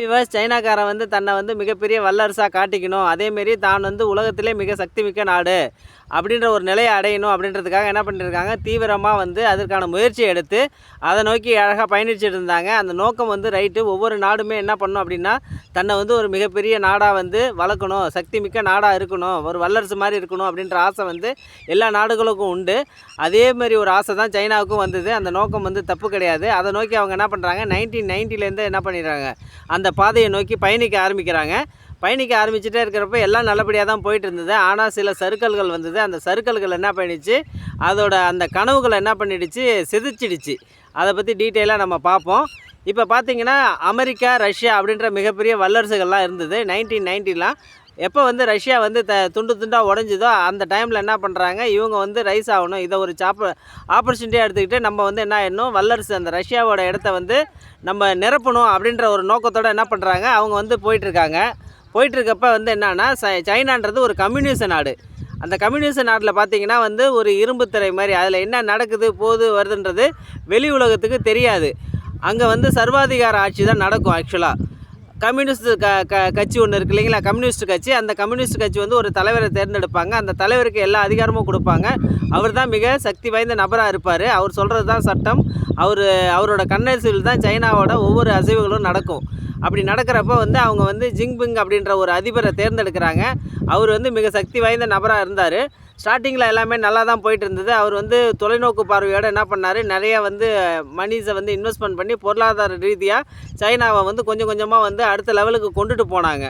விவாஸ் சைனாக்காரன் வந்து தன்னை வந்து மிகப்பெரிய வல்லரசாக காட்டிக்கணும். அதேமாரி தான் வந்து உலகத்திலே மிக சக்தி மிக்க நாடு அப்படின்ற ஒரு நிலையை அடையணும் அப்படின்றதுக்காக என்ன பண்ணியிருக்காங்க தீவிரமாக வந்து அதற்கான முயற்சியை எடுத்து அதை நோக்கி அழகாக பயணிச்சுட்டு இருந்தாங்க. அந்த நோக்கம் வந்து ரைட்டு. ஒவ்வொரு நாடுமே என்ன பண்ணும் அப்படின்னா தன்னை வந்து ஒரு மிகப்பெரிய நாடாக வந்து வளர்க்கணும். சக்தி மிக்க நாடாக இருக்கணும். ஒரு வல்லரசு மாதிரி இருக்கணும் அப்படின்ற ஆசை வந்து எல்லா நாடுகளுக்கும் உண்டு. அதே மாதிரி ஒரு ஆசை தான் சைனாவுக்கும் வந்தது. அந்த நோக்கம் வந்து தப்பு கிடையாது. அதை நோக்கி அவங்க என்ன பண்ணுறாங்க நைன்டீன் நைன்ட்டிலேருந்து என்ன பண்ணிடுறாங்க? அந்த பாதையை நோக்கி பயணிக்க ஆரம்பிக்கிறாங்க. பயணிக்க ஆரம்பிச்சுட்டே இருக்கிறப்ப எல்லாம் நல்லபடியாக தான் போயிட்டு இருந்தது ஆனால் சில சருக்கல்கள் வந்தது. அந்த சருக்கல்கள் என்ன பண்ணிடுச்சு? அதோட அந்த கனவுகளை என்ன பண்ணிடுச்சு? சிதைச்சிடுச்சு அதை பற்றி டீட்டெயிலாக நம்ம பார்ப்போம். இப்போ பார்த்தீங்கன்னா அமெரிக்கா ரஷ்யா அப்படின்ற மிகப்பெரிய வல்லரசுகள்லாம் இருந்தது. நைன்டீன் நைன்ட்டிலாம் எப்போ வந்து ரஷ்யா வந்து த துண்டு துண்டாக உடஞ்சுதோ அந்த டைமில் என்ன பண்ணுறாங்க இவங்க வந்து ரைஸ் ஆகணும். இதை ஒரு சாப்ப ஆப்பர்ச்சுனிட்டியாக எடுத்துக்கிட்டு நம்ம வந்து என்ன ஆயிடணும்? வல்லரசு அந்த ரஷ்யாவோட இடத்த வந்து நம்ம நிரப்பணும் அப்படின்ற ஒரு நோக்கத்தோடு என்ன பண்ணுறாங்க அவங்க வந்து போயிட்டுருக்காங்க. போயிட்டுருக்கப்ப வந்து என்னென்னா ச- சைனான்றது ஒரு கம்யூனிச நாடு. அந்த கம்யூனிச நாட்டில் பார்த்தீங்கன்னா வந்து ஒரு இரும்பு திரை மாதிரி அதில் என்ன நடக்குது போது வருதுன்றது வெளி உலகத்துக்கு தெரியாது. அங்கே வந்து சர்வாதிகார ஆட்சி தான் நடக்கும் ஆக்சுவலாக கம்யூனிஸ்ட் க க கட்சி ஒன்று இருக்கு இல்லைங்களா? கம்யூனிஸ்ட் கட்சி. அந்த கம்யூனிஸ்ட் கட்சி வந்து ஒரு தலைவரை தேர்ந்தெடுப்பாங்க. அந்த தலைவருக்கு எல்லா அதிகாரமும் கொடுப்பாங்க. அவர் தான் மிக சக்தி வாய்ந்த நபராக இருப்பார். அவர் சொல்கிறது தான் சட்டம். அவர் அவரோட கண்ணரசில் தான் சைனாவோட ஒவ்வொரு அசைவுகளும் நடக்கும். அப்படி நடக்கிறப்ப வந்து அவங்க வந்து ஜிங்பிங் அப்படின்ற ஒரு அதிபரை தேர்ந்தெடுக்கிறாங்க. அவர் வந்து மிக சக்தி வாய்ந்த நபராக இருந்தார். ஸ்டார்டிங்கில் எல்லாமே நல்லா தான் போயிட்டு இருந்தது. அவர் வந்து தொலைநோக்கு பார்வையோடு என்ன பண்ணார்? நிறைய வந்து மணிஸை வந்து இன்வெஸ்ட்மெண்ட் பண்ணி பொருளாதார ரீதியாக சைனாவை வந்து கொஞ்சம் கொஞ்சமாக வந்து அடுத்த லெவலுக்கு கொண்டுட்டு போனாங்க.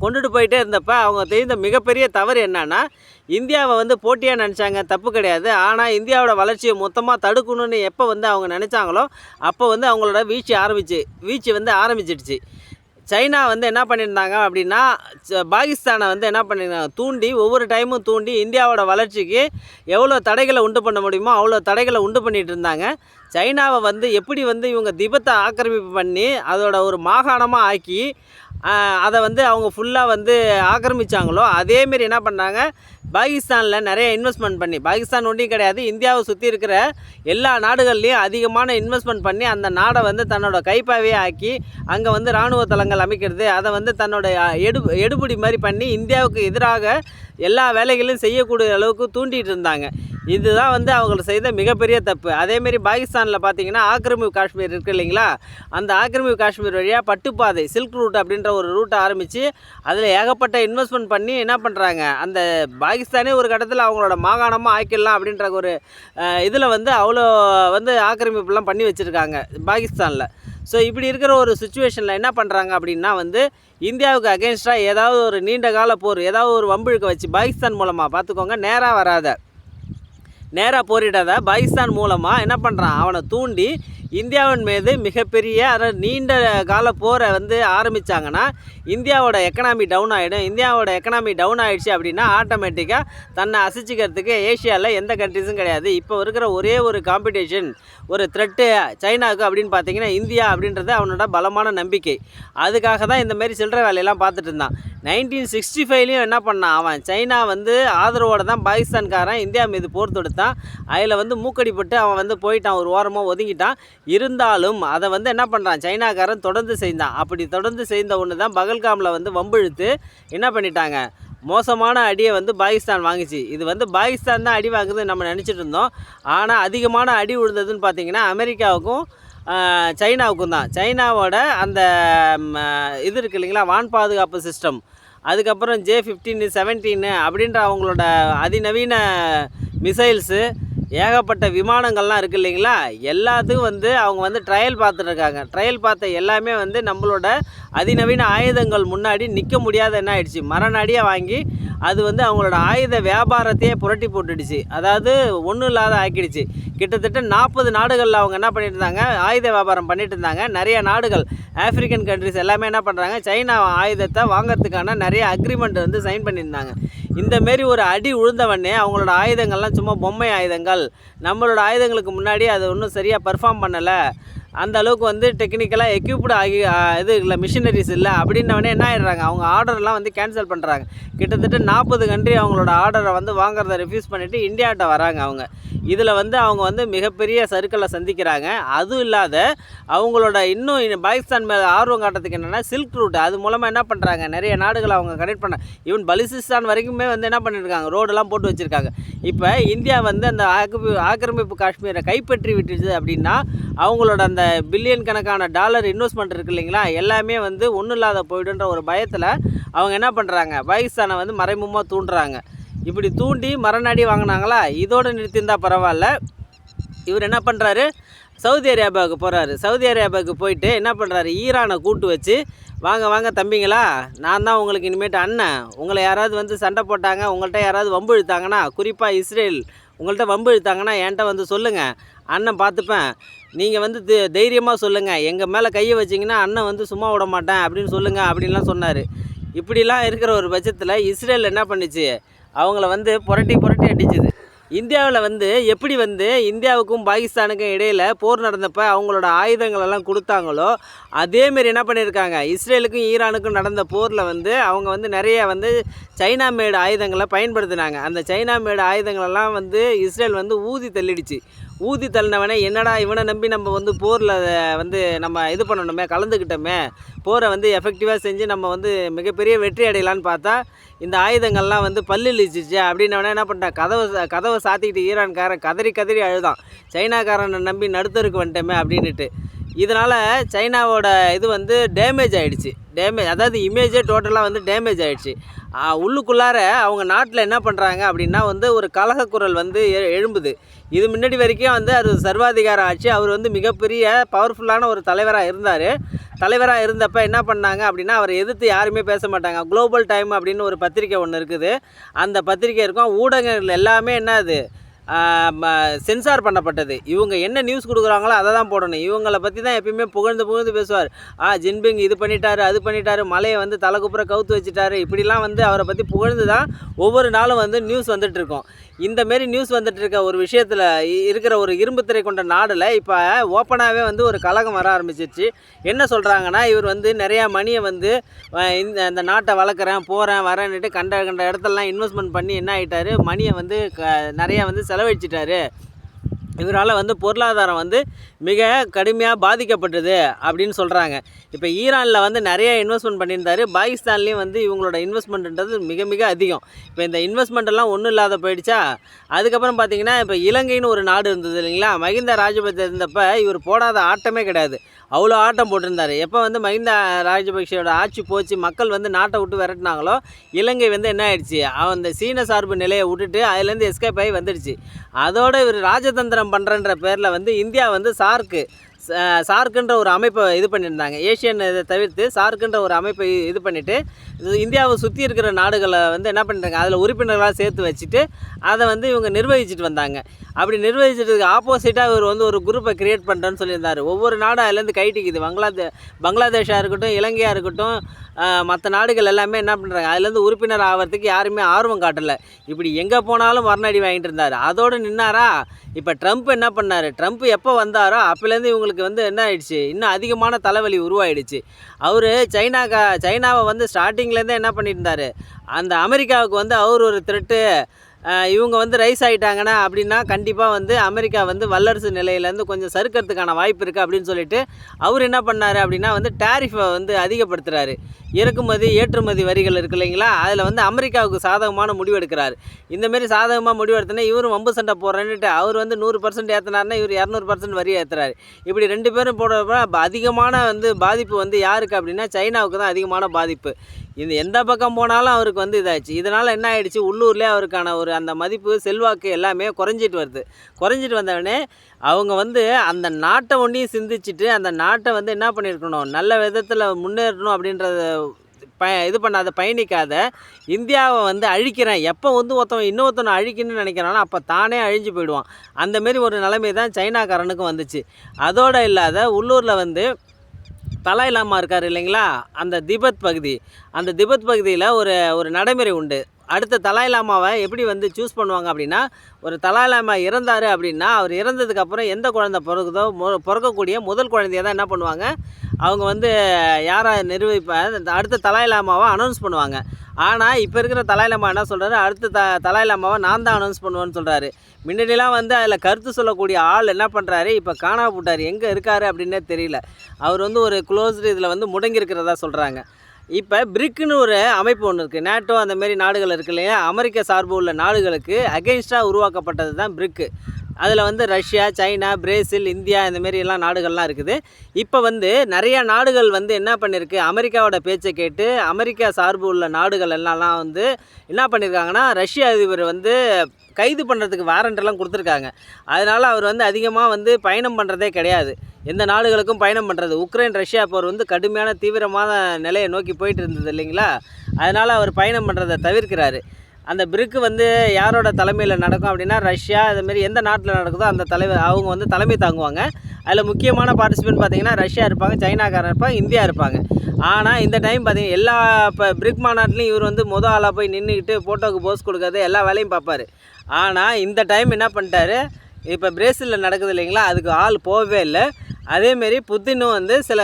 கொண்டுட்டு போயிட்டே இருந்தப்ப அவங்க தெரிந்த மிகப்பெரிய தவறு என்னன்னா இந்தியாவை வந்து போட்டியாக நினச்சாங்க தப்பு கிடையாது. ஆனால் இந்தியாவோட வளர்ச்சியை மொத்தமாக தடுக்கணும்னு எப்போ வந்து அவங்க நினச்சாங்களோ அப்போ வந்து அவங்களோட வீழ்ச்சி ஆரம்பிச்சு வீழ்ச்சி வந்து ஆரம்பிச்சிடுச்சு. சைனா வந்து என்ன பண்ணியிருந்தாங்க அப்படின்னா ச- பாகிஸ்தானை வந்து என்ன பண்ணியிருந்தாங்க தூண்டி ஒவ்வொரு டைமும் தூண்டி இந்தியாவோட வளர்ச்சிக்கு எவ்வளோ தடைகளை உண்டு பண்ண முடியுமோ அவ்வளோ தடைகளை உண்டு பண்ணிகிட்டு இருந்தாங்க. சைனாவை வந்து எப்படி வந்து இவங்க திபத்தை ஆக்கிரமிப்பு பண்ணி அதோட ஒரு மாகாணமாக ஆக்கி அதை வந்து அவங்க ஃபுல்லாக வந்து ஆக்கிரமிச்சாங்களோ அதேமாரி என்ன பண்ணாங்க? பாகிஸ்தானில் நிறைய இன்வெஸ்ட்மெண்ட் பண்ணி பாகிஸ்தான் ஒன்றும் கிடையாது இந்தியாவை சுற்றி இருக்கிற எல்லா நாடுகள்லேயும் அதிகமான இன்வெஸ்ட்மெண்ட் பண்ணி அந்த நாடை வந்து தன்னோட கைப்பாவே ஆக்கி அங்கே வந்து இராணுவ தளங்கள் அமைக்கிறது அதை வந்து தன்னோட எடு எடுபடி மாதிரி பண்ணி இந்தியாவுக்கு எதிராக எல்லா வேலைகளையும் செய்யக்கூடிய அளவுக்கு தூண்டிகிட்டு இருந்தாங்க. இதுதான் வந்து அவங்களை செய்த மிகப்பெரிய தப்பு. அதேமாரி பாகிஸ்தான் பாகிஸ்தானில் பார்த்தீங்கன்னா ஆக்கிரமிப்பு காஷ்மீர் இருக்குது இல்லைங்களா? அந்த ஆக்கிரமிப்பு காஷ்மீர் வழியாக பட்டுப்பாதை சில்க் ரூட் அப்படின்ற ஒரு ரூட்டை ஆரம்பித்து அதில் ஏகப்பட்ட இன்வெஸ்ட்மெண்ட் பண்ணி என்ன பண்ணுறாங்க அந்த பாகிஸ்தானே ஒரு கட்டத்தில் அவங்களோட மாகாணமாக ஆக்கிடலாம் அப்படின்ற ஒரு இதில் வந்து அவ்வளோ வந்து ஆக்கிரமிப்புலாம் பண்ணி வச்சுருக்காங்க பாகிஸ்தானில். ஸோ இப்படி இருக்கிற ஒரு சுச்சுவேஷனில் என்ன பண்ணுறாங்க அப்படின்னா வந்து இந்தியாவுக்கு அகேன்ஸ்டாக ஏதாவது ஒரு நீண்ட கால போர் ஏதாவது ஒரு வம்பிழுக்க வச்சு பாகிஸ்தான் மூலமாக பார்த்துக்கோங்க நேராக வராத. நேராக போரிடாத பாகிஸ்தான் மூலமாக என்ன பண்ணுறான் அவனை தூண்டி இந்தியாவின் மீது மிகப்பெரிய அதாவது நீண்ட கால போரை வந்து ஆரம்பித்தாங்கன்னா இந்தியாவோட எக்கனாமி டவுன் ஆகிடும் இந்தியாவோட எக்கனாமி டவுன் ஆகிடுச்சு அப்படின்னா ஆட்டோமேட்டிக்காக தன்னை அசைச்சிக்கிறதுக்கு ஏஷியாவில் எந்த கண்ட்ரிஸும் கிடையாது. இப்போ இருக்கிற ஒரே ஒரு காம்படிஷன் ஒரு த்ரெட்டு சைனாவுக்கு அப்படின்னு பார்த்தீங்கன்னா இந்தியா அப்படின்றது அவனோட பலமான நம்பிக்கை. அதுக்காக தான் இந்த மாதிரி சில்லற வேலையெல்லாம் பார்த்துட்டு இருந்தான். நைன்டீன் சிக்ஸ்டி ஃபைவ்லையும் என்ன பண்ணான் அவன்? சைனா வந்து ஆதரவோடு தான் பாகிஸ்தான்காரன் இந்தியா மீது போர் தொடுத்தான். அதில் வந்து மூக்கடிப்பட்டு அவன் வந்து போயிட்டான். ஒரு ஓரமாக ஒதுங்கிட்டான். இருந்தாலும் அதை வந்து என்ன பண்ணுறான் சைனாக்காரன் தொடர்ந்து செய்தான். அப்படி தொடர்ந்து செய்த ஒன்று தான் பகல்காமில் வந்து வம்பிழுத்து என்ன பண்ணிட்டாங்க? மோசமான அடியை வந்து பாகிஸ்தான் வாங்குச்சு. இது வந்து பாகிஸ்தான் தான் அடி வாங்குதுன்னு நம்ம நினச்சிட்டு இருந்தோம். ஆனால் அதிகமான அடி விழுந்ததுன்னு பார்த்தீங்கன்னா அமெரிக்காவுக்கும் சைனாவுக்கும் தான். சைனாவோட அந்த இது இருக்கு இல்லைங்களா? வான் பாதுகாப்பு சிஸ்டம் அதுக்கப்புறம் ஜே ஃபிஃப்டீனு செவன்டீனு அப்படின்ற அவங்களோட அதிநவீன மிசைல்ஸு ஏகப்பட்ட விமானங்கள்லாம் இருக்குது இல்லைங்களா? எல்லாத்துக்கும் வந்து அவங்க வந்து ட்ரையல் பார்த்துட்ருக்காங்க ட்ரையல் பார்த்த எல்லாமே வந்து நம்மளோட அதிநவீன ஆயுதங்கள் முன்னாடி நிற்க முடியாத என்ன ஆயிடுச்சு? மரநடியாக வாங்கி அது வந்து அவங்களோட ஆயுத வியாபாரத்தையே புரட்டி போட்டுடுச்சு. அதாவது ஒன்றும் இல்லாத ஆக்கிடுச்சு. கிட்டத்தட்ட நாற்பது நாடுகளில் அவங்க என்ன பண்ணிட்டு இருந்தாங்க? ஆயுத வியாபாரம் பண்ணிட்டு இருந்தாங்க. நிறைய நாடுகள் ஆப்பிரிக்கன் கண்ட்ரிஸ் எல்லாமே என்ன பண்ணுறாங்க சைனா ஆயுதத்தை வாங்குறதுக்கான நிறைய அக்ரிமெண்ட் வந்து சைன் பண்ணியிருந்தாங்க. இந்த மாரி ஒரு அடி உழுந்தவொடனே அவங்களோட ஆயுதங்கள்லாம் சும்மா பொம்மை ஆயுதங்கள் நம்மளோட ஆயுதங்களுக்கு முன்னாடி அது ஒன்றும் சரியாக பர்ஃபார்ம் பண்ணலை. அந்த அளவுக்கு வந்து டெக்னிக்கலாக எக்யூப்டு ஆகி இது இல்லை மிஷினரிஸ் இல்லை அப்படின்னவனே என்ன ஆயிடுறாங்க? அவங்க ஆர்டர்லாம் வந்து கேன்சல் பண்ணுறாங்க கிட்டத்தட்ட நாற்பது கண்ட்ரி அவங்களோட ஆர்டரை வந்து வாங்குறத ரிஃப்யூஸ் பண்ணிவிட்டு இந்தியாட்ட வராங்க அவங்க. இதில் வந்து அவங்க வந்து மிகப்பெரிய சருக்களை சந்திக்கிறாங்க. அதுவும் இல்லாத அவங்களோட இன்னும் பாகிஸ்தான் மேலே ஆர்வம் காட்டுறதுக்கு என்னென்னா சில்க் ரூட் அது மூலமாக என்ன பண்ணுறாங்க நிறைய நாடுகளை அவங்க கனெக்ட் பண்ண ஈவன் பலிசிஸ்தான் வரைக்குமே வந்து என்ன பண்ணியிருக்காங்க ரோடெல்லாம் போட்டு வச்சுருக்காங்க. இப்போ இந்தியா வந்து அந்த ஆக்கிரமி ஆக்கிரமிப்பு காஷ்மீரை கைப்பற்றி விட்டுச்சு அப்படின்னா அவங்களோட அந்த பில்லியன் கணக்கான டாலர் இன்வெஸ்ட்மெண்ட் இருக்கு இல்லைங்களா? எல்லாமே வந்து ஒன்றும் இல்லாத போயிடுன்ற ஒரு பயத்தில் அவங்க என்ன பண்ணுறாங்க பாகிஸ்தானை வந்து மறைமுகமாக தூண்டுறாங்க. இப்படி தூண்டி மரணாடி வாங்கினாங்களா? இதோடு நிறுத்தியிருந்தா பரவாயில்ல. இவர் என்ன பண்ணுறாரு சவுதி அரேபியாவுக்கு போகிறாரு சவுதி அரேபியாவுக்கு போயிட்டு என்ன பண்ணுறாரு ஈரானை கூட்டு வச்சு வாங்க வாங்க தம்பிங்களா நான் தான் உங்களுக்கு இனிமேட்டு அண்ணன். உங்களை யாராவது வந்து சண்டை போட்டாங்க உங்கள்கிட்ட யாராவது வம்பு இழுத்தாங்கன்னா குறிப்பாக இஸ்ரேல் உங்கள்கிட்ட வம்பு இழுத்தாங்கன்னா என்கிட்ட வந்து சொல்லுங்கள் அண்ணன் பார்த்துப்பேன். நீங்கள் வந்து தைரியமாக சொல்லுங்கள் எங்கள் மேலே கையை வச்சிங்கன்னா அண்ணன் வந்து சும்மா விட மாட்டேன் அப்படின்னு சொல்லுங்கள் அப்படின்லாம் சொன்னார். இப்படிலாம் இருக்கிற ஒரு பட்சத்தில் இஸ்ரேல் என்ன பண்ணுச்சு? அவங்கள வந்து புரட்டி புரட்டி அடிச்சுது. இந்தியாவில் வந்து எப்படி வந்து இந்தியாவுக்கும் பாகிஸ்தானுக்கும் இடையில் போர் நடந்தப்ப அவங்களோட ஆயுதங்களெல்லாம் கொடுத்தாங்களோ அதேமாரி என்ன பண்ணியிருக்காங்க இஸ்ரேலுக்கும் ஈரானுக்கும் நடந்த போரில் வந்து அவங்க வந்து நிறைய வந்து சைனா மேடு ஆயுதங்களை பயன்படுத்தினாங்க. அந்த சைனா மேடு ஆயுதங்களெல்லாம் வந்து இஸ்ரேல் வந்து ஊதி தள்ளிடுச்சு. ஊதி தள்ளினவனே என்னடா இவனை நம்பி நம்ம வந்து போரில் வந்து நம்ம இது பண்ணணுமே கலந்துக்கிட்டோமே போரை வந்து எஃபெக்டிவாக செஞ்சு நம்ம வந்து மிகப்பெரிய வெற்றி அடையலான்னு பார்த்தா இந்த ஆயுதங்கள்லாம் வந்து பல்லிழிச்சிச்சு அப்படின்னவனே என்ன பண்ணிட்டான் கதவை கதவை சாத்திக்கிட்டு ஈரான்காரன் கதறி கதறி அழுதான். சைனாக்காரனை நம்பி நடுத்தருக்கு வந்துட்டோமே அப்படின்னுட்டு. இதனால் சைனாவோட இது வந்து டேமேஜ் ஆகிடுச்சு டேமேஜ் அதாவது இமேஜே டோட்டலாக வந்து டேமேஜ் ஆகிடுச்சு உள்ளுக்குள்ளார அவங்க நாட்டில் என்ன பண்ணுறாங்க அப்படின்னா வந்து ஒரு கலகக்குரல் வந்து எ- எழும்புது. இது முன்னாடி வரைக்கும் வந்து அது சர்வாதிகார ஆட்சி. அவர் வந்து மிகப்பெரிய பவர்ஃபுல்லான ஒரு தலைவராக இருந்தார். தலைவராக இருந்தப்ப என்ன பண்ணாங்க அப்படின்னா அவரை எதிர்த்து யாருமே பேச மாட்டாங்க. குளோபல் டைம் அப்படின்னு ஒரு பத்திரிக்கை ஒன்று இருக்குது. அந்த பத்திரிக்கை இருக்கும். ஊடகங்கள் எல்லாமே என்னது சென்சார் பண்ணப்பட்டது. இவங்க என்ன நியூஸ் கொடுக்குறாங்களோ அதை தான் போடணும். இவங்களை பற்றி தான் எப்பயுமே புகழ்ந்து புகழ்ந்து பேசுவார். ஆ ஜின்பிங் இது பண்ணிட்டாரு அது பண்ணிட்டாரு மலையை வந்து தலைக்குப்புற கவுத்து வச்சுட்டாரு. இப்படிலாம் வந்து அவரை பற்றி புகழ்ந்து தான் ஒவ்வொரு நாளும் வந்து நியூஸ் வந்துட்டு இருக்கும். இந்த மாரி நியூஸ் வந்துட்டு இருக்க ஒரு விஷயத்தில் இருக்கிற ஒரு இரும்பு திரை கொண்ட நாடில் இப்போ ஓப்பனாகவே வந்து ஒரு கலகம் வர ஆரம்பிச்சிருச்சு என்ன சொல்கிறாங்கன்னா இவர் வந்து நிறையா மணியை வந்து இந்த இந்த நாட்டை வளர்க்குறேன் போகிறேன் வரேன்னுட்டு கண்ட கண்ட இடத்துலலாம் இன்வெஸ்ட்மெண்ட் பண்ணி என்ன ஆகிட்டாரு மணியை வந்து க நிறையா வந்து செலவழிச்சிட்டாரு. இவரால் வந்து பொருளாதாரம் வந்து மிக கடுமையாக பாதிக்கப்பட்டது அப்படின்னு சொல்கிறாங்க இப்போ ஈரானில் வந்து நிறைய இன்வெஸ்ட்மெண்ட் பண்ணியிருந்தாரு. பாகிஸ்தான்லேயும் வந்து இவங்களோட இன்வெஸ்ட்மெண்ட்ன்றது மிக மிக அதிகம். இப்போ இந்த இன்வெஸ்ட்மெண்ட் எல்லாம் ஒன்றும் இல்லாத போயிடுச்சா? அதுக்கப்புறம் பார்த்தீங்கன்னா இப்போ இலங்கைன்னு ஒரு நாடு இருந்தது இல்லைங்களா? மஹிந்த ராஜபக்சே இருந்தப்போ இவர் போடாத ஆட்டமே கிடையாது. அவ்வளோ ஆட்டம் போட்டிருந்தார். எப்போ வந்து மகிந்தா ராஜபக்சேயோட ஆட்சி போச்சு மக்கள் வந்து நாட்டை விட்டு விரட்டினாங்களோ இலங்கை வந்து என்ன ஆயிடுச்சு? அவன் அந்த சீன சார்பு நிலையை விட்டுட்டு அதுலேருந்து எஸ்கேப் ஆகி வந்துடுச்சு. அதோட இவர் ராஜதந்திரம் பண்ணுறன்ற பேரில் வந்து இந்தியா வந்து சார்க்கு சார்க்குன்ற ஒரு அமைப்பை இது பண்ணியிருந்தாங்க. ஏஷியன் இதை தவிர்த்து சார்க்குன்ற ஒரு அமைப்பை இது பண்ணிவிட்டு இந்தியாவை சுற்றி இருக்கிற நாடுகளை வந்து என்ன பண்ணுறாங்க அதில் உறுப்பினர்களாக சேர்த்து வச்சுட்டு அதை வந்து இவங்க நிர்வகிச்சிட்டு வந்தாங்க. அப்படி நிர்வகிச்சதுக்கு ஆப்போசிட்டாக இவர் வந்து ஒரு குரூப்பை கிரியேட் பண்ணுறேன்னு சொல்லியிருந்தார். ஒவ்வொரு நாடும் அதுலேருந்து கைட்டிக்குது பங்களாதே பங்களாதேஷாக இருக்கட்டும் இலங்கையாக இருக்கட்டும் மற்ற நாடுகள் எல்லாமே என்ன பண்ணுறாங்க அதுலேருந்து உறுப்பினர் ஆகிறதுக்கு யாருமே ஆர்வம் காட்டலை. இப்படி எங்கே போனாலும் மரணடி வாங்கிட்டு இருந்தார். அதோடு நின்னாரா? இப்போ ட்ரம்ப் என்ன பண்ணார்? ட்ரம்ப் எப்போ வந்தாரோ அப்போலேருந்து அவங்களுக்கு வந்து என்ன ஆயிடுச்சு? இன்னும் அதிகமான தலைவலி உருவாயிடுச்சு. அவர் சைனாக்கா சைனாவை வந்து ஸ்டார்டிங்லேருந்தே என்ன பண்ணிட்டு இருந்தாரு அந்த அமெரிக்காவுக்கு வந்து அவர் ஒரு த்ரெட்டு இவங்க வந்து ரைஸ் ஆகிட்டாங்கன்னா அப்படின்னா கண்டிப்பாக வந்து அமெரிக்கா வந்து வல்லரசு நிலையிலேருந்து கொஞ்சம் சறுக்கிறதுக்கான வாய்ப்பு இருக்குது அப்படின்னு சொல்லிட்டு அவர் என்ன பண்ணார் அப்படின்னா வந்து டேரிஃபை வந்து அதிகப்படுத்துகிறாரு இறக்குமதி ஏற்றுமதி வரிகள் இருக்கு இல்லைங்களா? அதில் வந்து அமெரிக்காவுக்கு சாதகமான முடிவெடுக்கிறார். இந்தமாரி சாதகமாக முடிவு எடுத்தோன்னா இவரும் வம்பு சண்டை போடுறேன்னுட்டு அவர் வந்து நூறு பர்சன்ட் ஏற்றினார்னா இவர் இரநூறு பர்சன்ட் வரி ஏற்றுறாரு இப்படி ரெண்டு பேரும் போடுறப்ப அதிகமான வந்து பாதிப்பு வந்து யாருக்கு அப்படின்னா சைனாவுக்கு தான் அதிகமான பாதிப்பு. இந்த எந்த பக்கம் போனாலும் அவருக்கு வந்து இதாச்சு இதனால் என்ன ஆயிடுச்சு? உள்ளூர்லேயே அவருக்கான ஒரு அந்த மதிப்பு செல்வாக்கு எல்லாமே குறைஞ்சிட்டு வருது. குறைஞ்சிட்டு வந்தவொடனே அவங்க வந்து அந்த நாட்டை ஒன்றையும் சிந்திச்சுட்டு அந்த நாட்டை வந்து என்ன பண்ணியிருக்கணும்? நல்ல விதத்தில் முன்னேறணும் அப்படின்றத ப இது பண்ணாத பயணிக்காத இந்தியாவை வந்து அழிக்கிறேன். எப்போ வந்து ஒருத்தவன் இன்னொருத்தனை அழிக்கணும்னு நினைக்கிறானோ அப்போ தானே அழிஞ்சு போயிடுவான். அந்தமாரி ஒரு நிலைமை தான் சைனாக்காரனுக்கும் வந்துச்சு. அதோடு இல்லாத உள்ளூரில் வந்து தலாய் லாமா இருக்கார் இல்லைங்களா? அந்த திபெத் பகுதி. அந்த திபெத் பகுதியில் ஒரு ஒரு நடைமுறை உண்டு. அடுத்த தலாய் லாமாவை எப்படி வந்து சூஸ் பண்ணுவாங்க அப்படின்னா ஒரு தலாய் லாமா இறந்தார் அப்படின்னா அவர் இறந்ததுக்கப்புறம் எந்த குழந்தை பிறகுதோ மொ- பிறக்கக்கூடிய முதல் குழந்தைய தான் என்ன பண்ணுவாங்க? அவங்க வந்து யாரை நிர்வகிப்பாங்க அடுத்த தலாய் லாமாவை அனௌன்ஸ் பண்ணுவாங்க. ஆனால் இப்போ இருக்கிற தலாய் லாமா என்ன சொல்கிறாரு அடுத்த த தலாய் லாமாவை நான் தான் அனௌன்ஸ் பண்ணுவேன்னு சொல்கிறாரு முன்னாடிலாம் வந்து அதில் கருத்து சொல்லக்கூடிய ஆள் என்ன பண்ணுறாரு இப்போ காணா போட்டார். எங்கே இருக்காரு அப்படின்னே தெரியல. அவர் வந்து ஒரு க்ளோஸ்டு இதில் வந்து முடங்கியிருக்கிறதா சொல்கிறாங்க இப்போ பிரிக்குன்னு ஒரு அமைப்பு ஒன்று இருக்குது நேட்டோ அந்த மாரி நாடுகள் இருக்கு இல்லையா? அமெரிக்க சார்பு உள்ள நாடுகளுக்கு அகெயின்ஸ்டாக உருவாக்கப்பட்டது தான் பிரிக்கு. அதில் வந்து ரஷ்யா சைனா பிரேசில் இந்தியா இந்த மாரி எல்லாம் நாடுகள்லாம் இருக்குது. இப்போ வந்து நிறையா நாடுகள் வந்து என்ன பண்ணியிருக்கு அமெரிக்காவோட பேச்சை கேட்டு அமெரிக்கா சார்பு உள்ள நாடுகள் எல்லாம் வந்து என்ன பண்ணியிருக்காங்கன்னா ரஷ்ய அதிபர் வந்து கைது பண்ணுறதுக்கு வாரண்டெல்லாம் கொடுத்துருக்காங்க. அதனால் அவர் வந்து அதிகமாக வந்து பயணம் பண்ணுறதே கிடையாது. எந்த நாடுகளுக்கும் பயணம் பண்ணுறது உக்ரைன் ரஷ்யா போர் வந்து கடுமையான தீவிரமான நிலையை நோக்கி போயிட்டு இருந்தது இல்லைங்களா? அதனால் அவர் பயணம் பண்ணுறதை தவிர்க்கிறாரு. அந்த பிரிக்கு வந்து யாரோட தலைமையில் நடக்கும் அப்படின்னா ரஷ்யா இதுமாரி எந்த நாட்டில் நடக்குதோ அந்த தலைவர் அவங்க வந்து தலைமை தாங்குவாங்க. அதில் முக்கியமான பார்ட்டிசிபென்ட் பார்த்தீங்கன்னா ரஷ்யா இருப்பாங்க சைனாக்காரன் இருப்பாங்க இந்தியா இருப்பாங்க. ஆனால் இந்த டைம் பார்த்தீங்கன்னா எல்லா இப்போ பிரிக் மாநாட்டிலையும் இவர் வந்து மொதல் ஆளாக போய் நின்றுக்கிட்டு ஃபோட்டோக்கு போஸ் கொடுக்கறது எல்லா வேலையும் பார்ப்பாரு. ஆனால் இந்த டைம் என்ன பண்ணிட்டாரு? இப்போ பிரேசிலில் நடக்குது இல்லைங்களா? அதுக்கு ஆள் போகவே இல்லை. அதேமாரி புத்தினும் வந்து சில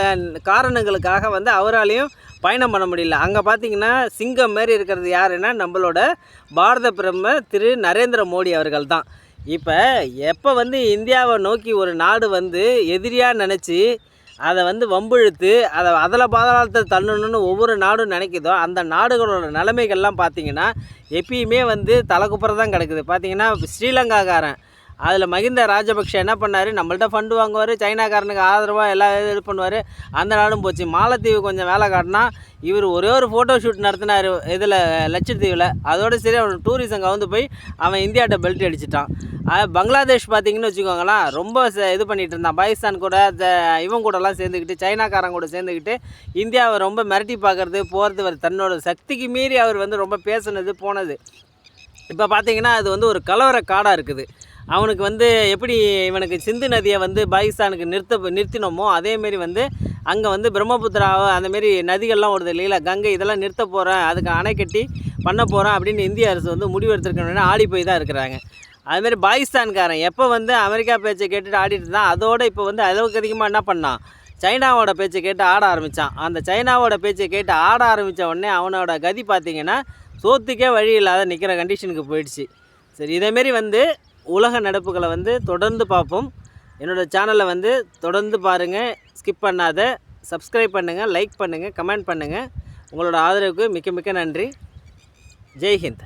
காரணங்களுக்காக வந்து அவராலையும் பயணம் பண்ண முடியல. அங்கே பார்த்தீங்கன்னா சிங்கம் மாரி இருக்கிறது யாருன்னா நம்மளோட பாரத பிரதமர் திரு நரேந்திர மோடி அவர்கள் தான். இப்போ எப்போ வந்து இந்தியாவை நோக்கி ஒரு நாடு வந்து எதிரியாக நினச்சி அதை வந்து வம்பிழுத்து அதை அதில் பாதாளத்தை தள்ளணும்னு ஒவ்வொரு நாடும் நினைக்குதோ அந்த நாடுகளோட நிலைமைகள்லாம் பார்த்திங்கன்னா எப்பயுமே வந்து தலைக்குப்புறம் தான் கிடக்குது. பார்த்தீங்கன்னா ஸ்ரீலங்காக்காரன் அதில் மகிந்த ராஜபக்ஷ என்ன பண்ணார்? நம்மள்ட்ட ஃபண்டு வாங்குவார் சைனாக்காரனுக்கு ஆதரவாக எல்லா இது பண்ணுவார். அந்த நாடும் போச்சு. மாலத்தீவு கொஞ்சம் வேலை காட்டினா இவர் ஒரே ஒரு ஃபோட்டோ ஷூட் நடத்தினார் இதில் லட்சத்தீவில். அதோடு சரி அவன் டூரிசம் கவுந்து போய் அவன் இந்தியாட்ட பெல்ட் அடிச்சிட்டான். பங்களாதேஷ் பார்த்தீங்கன்னு வச்சுக்கோங்களேன் ரொம்ப ச- இது பண்ணிகிட்டு இருந்தான். பாகிஸ்தான் கூட த- இவன் கூடலாம் சேர்ந்துக்கிட்டு சைனாக்காரன் கூட சேர்ந்துக்கிட்டு இந்தியாவை ரொம்ப மிரட்டி பார்க்கறது போகிறது அவர் தன்னோட சக்திக்கு மீறி அவர் வந்து ரொம்ப பேசுனது போனது. இப்போ பார்த்தீங்கன்னா அது வந்து ஒரு கலவர காடாக இருக்குது. அவனுக்கு வந்து எப்படி இவனுக்கு சிந்து நதியை வந்து பாகிஸ்தானுக்கு நிறுத்த நிறுத்தினோமோ அதேமாரி வந்து அங்கே வந்து பிரம்மபுத்திராவை அந்தமாரி நதிகள்லாம் ஓடுது இல்லைங்களா? கங்கை இதெல்லாம் நிறுத்த போகிறேன் அதுக்கு அணை கட்டி பண்ண போகிறேன் அப்படின்னு இந்திய அரசு வந்து முடிவெடுத்திருக்கணும்னா ஆடி போய் தான் இருக்கிறாங்க. அதுமாரி பாகிஸ்தான்காரன் எப்போ வந்து அமெரிக்கா பேச்சை கேட்டுட்டு ஆடிட்டு இருந்தான் அதோட இப்போ வந்து அளவுக்கு அதிகமாக என்ன பண்ணான்? சைனாவோட பேச்சை கேட்டு ஆட ஆரம்பித்தான் அந்த சைனாவோட பேச்சை கேட்டு ஆட ஆரம்பித்த உடனே அவனோட கதி பார்த்திங்கன்னா சோத்துக்கே வழி இல்லாத நிற்கிற கண்டிஷனுக்கு போயிடுச்சு. சரி இதேமாரி வந்து உலக நடப்புகளை வந்து தொடர்ந்து பார்ப்போம். என்னோடய சேனலை வந்து தொடர்ந்து பாருங்கள் ஸ்கிப் பண்ணாத. சப்ஸ்கிரைப் பண்ணுங்கள் லைக் பண்ணுங்கள் கமெண்ட் பண்ணுங்கள் உங்களோட ஆதரவுக்கு மிக்க மிக்க நன்றி. ஜெய்ஹிந்த்